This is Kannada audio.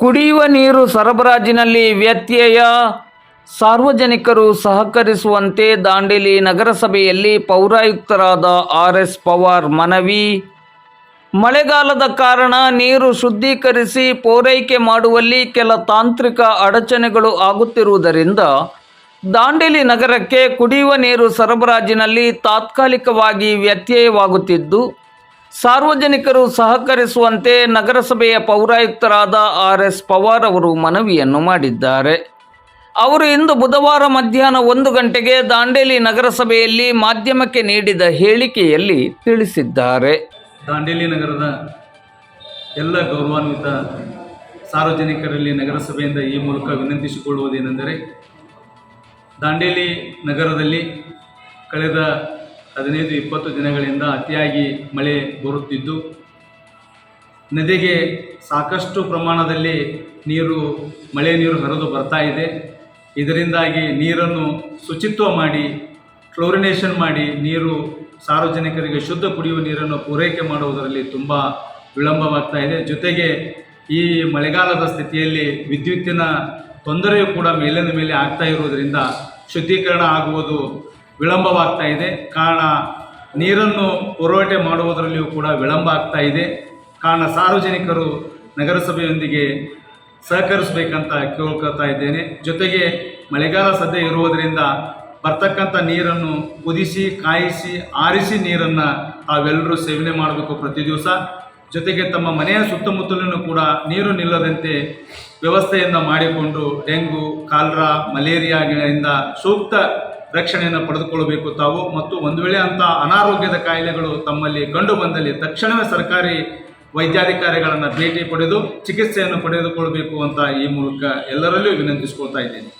ಕುಡಿಯುವ ನೀರು ಸರಬರಾಜಿನಲ್ಲಿ ವ್ಯತ್ಯಯ. ಸಾರ್ವಜನಿಕರು ಸಹಕರಿಸುವಂತೆ ದಾಂಡೇಲಿ ನಗರಸಭೆಯಲ್ಲಿ ಪೌರಾಯುಕ್ತರಾದ ಆರ್ ಎಸ್ ಪವಾರ್ ಮನವಿ. ಮಳೆಗಾಲದ ಕಾರಣ ನೀರು ಶುದ್ಧೀಕರಿಸಿ ಪೂರೈಕೆ ಮಾಡುವಲ್ಲಿ ಕೆಲ ತಾಂತ್ರಿಕ ಅಡಚಣೆಗಳು ಆಗುತ್ತಿರುವುದರಿಂದ ದಾಂಡೇಲಿ ನಗರಕ್ಕೆ ಕುಡಿಯುವ ನೀರು ಸರಬರಾಜಿನಲ್ಲಿ ತಾತ್ಕಾಲಿಕವಾಗಿ ವ್ಯತ್ಯಯವಾಗುತ್ತಿದ್ದು ಸಾರ್ವಜನಿಕರು ಸಹಕರಿಸುವಂತೆ ನಗರಸಭೆಯ ಪೌರಾಯುಕ್ತರಾದ ಆರ್ ಎಸ್ ಪವಾರ್ ಅವರು ಮನವಿಯನ್ನು ಮಾಡಿದ್ದಾರೆ. ಅವರು ಇಂದು ಬುಧವಾರ ಮಧ್ಯಾಹ್ನ ಒಂದು ಗಂಟೆಗೆ ದಾಂಡೇಲಿ ನಗರಸಭೆಯಲ್ಲಿ ಮಾಧ್ಯಮಕ್ಕೆ ನೀಡಿದ ಹೇಳಿಕೆಯಲ್ಲಿ ತಿಳಿಸಿದ್ದಾರೆ. ದಾಂಡೇಲಿ ನಗರದ ಎಲ್ಲ ಗೌರವಾನ್ವಿತ ಸಾರ್ವಜನಿಕರಲ್ಲಿ ನಗರಸಭೆಯಿಂದ ಈ ಮೂಲಕ ವಿನಂತಿಸಿಕೊಳ್ಳುವುದೇನೆಂದರೆ, ದಾಂಡೇಲಿ ನಗರದಲ್ಲಿ ಕಳೆದ ಹದಿನೈದು ಇಪ್ಪತ್ತು ದಿನಗಳಿಂದ ಅತಿಯಾಗಿ ಮಳೆ ಬರುತ್ತಿದ್ದು, ನದಿಗೆ ಸಾಕಷ್ಟು ಪ್ರಮಾಣದಲ್ಲಿ ನೀರು, ಮಳೆ ನೀರು ಹರಿದು ಬರ್ತಾ ಇದೆ. ಇದರಿಂದಾಗಿ ನೀರನ್ನು ಶುಚಿತ್ವ ಮಾಡಿ, ಕ್ಲೋರಿನೇಷನ್ ಮಾಡಿ ನೀರು ಸಾರ್ವಜನಿಕರಿಗೆ ಶುದ್ಧ ಕುಡಿಯುವ ನೀರನ್ನು ಪೂರೈಕೆ ಮಾಡುವುದರಲ್ಲಿ ತುಂಬ ವಿಳಂಬವಾಗ್ತಾ ಇದೆ. ಜೊತೆಗೆ ಈ ಮಳೆಗಾಲದ ಸ್ಥಿತಿಯಲ್ಲಿ ವಿದ್ಯುತ್ತಿನ ತೊಂದರೆಯೂ ಕೂಡ ಮೇಲಿನ ಮೇಲೆ ಆಗ್ತಾ ಇರುವುದರಿಂದ ಶುದ್ಧೀಕರಣ ಆಗುವುದು ವಿಳಂಬವಾಗ್ತಾ ಇದೆ. ಕಾರಣ, ನೀರನ್ನು ಪೂರೈಕೆ ಮಾಡುವುದರಲ್ಲಿಯೂ ಕೂಡ ವಿಳಂಬ ಆಗ್ತಾ ಇದೆ. ಕಾರಣ, ಸಾರ್ವಜನಿಕರು ನಗರಸಭೆಯೊಂದಿಗೆ ಸಹಕರಿಸಬೇಕಂತ ಕೇಳ್ಕೊಳ್ತಾ ಇದ್ದೇನೆ. ಜೊತೆಗೆ ಮಳೆಗಾಲ ಸದ್ಯ ಇರುವುದರಿಂದ ಬರ್ತಕ್ಕಂಥ ನೀರನ್ನು ಕುದಿಸಿ, ಕಾಯಿಸಿ, ಆರಿಸಿ ನೀರನ್ನು ತಾವೆಲ್ಲರೂ ಸೇವನೆ ಮಾಡಬೇಕು ಪ್ರತಿ ದಿವಸ. ಜೊತೆಗೆ ತಮ್ಮ ಮನೆಯ ಸುತ್ತಮುತ್ತಲಿನೂ ಕೂಡ ನೀರು ನಿಲ್ಲದಂತೆ ವ್ಯವಸ್ಥೆಯನ್ನು ಮಾಡಿಕೊಂಡು, ಡೆಂಗು, ಕಾಲ್ರಾ ಮಲೇರಿಯಾಗಳಿಂದ ಸೂಕ್ತ ರಕ್ಷಣೆಯನ್ನು ಪಡೆದುಕೊಳ್ಳಬೇಕು ತಾವು. ಮತ್ತು ಒಂದು ವೇಳೆ ಅಂಥ ಅನಾರೋಗ್ಯದ ಕಾಯಿಲೆಗಳು ತಮ್ಮಲ್ಲಿ ಕಂಡು ಬಂದಲ್ಲಿ ತಕ್ಷಣವೇ ಸರ್ಕಾರಿ ವೈದ್ಯಾಧಿಕಾರಿಗಳನ್ನು ಭೇಟಿ ಪಡೆದು ಚಿಕಿತ್ಸೆಯನ್ನು ಪಡೆದುಕೊಳ್ಳಬೇಕು ಅಂತ ಈ ಮೂಲಕ ಎಲ್ಲರಲ್ಲೂ ವಿನಂತಿಸ್ಕೊಳ್ತಾ ಇದ್ದೇನೆ.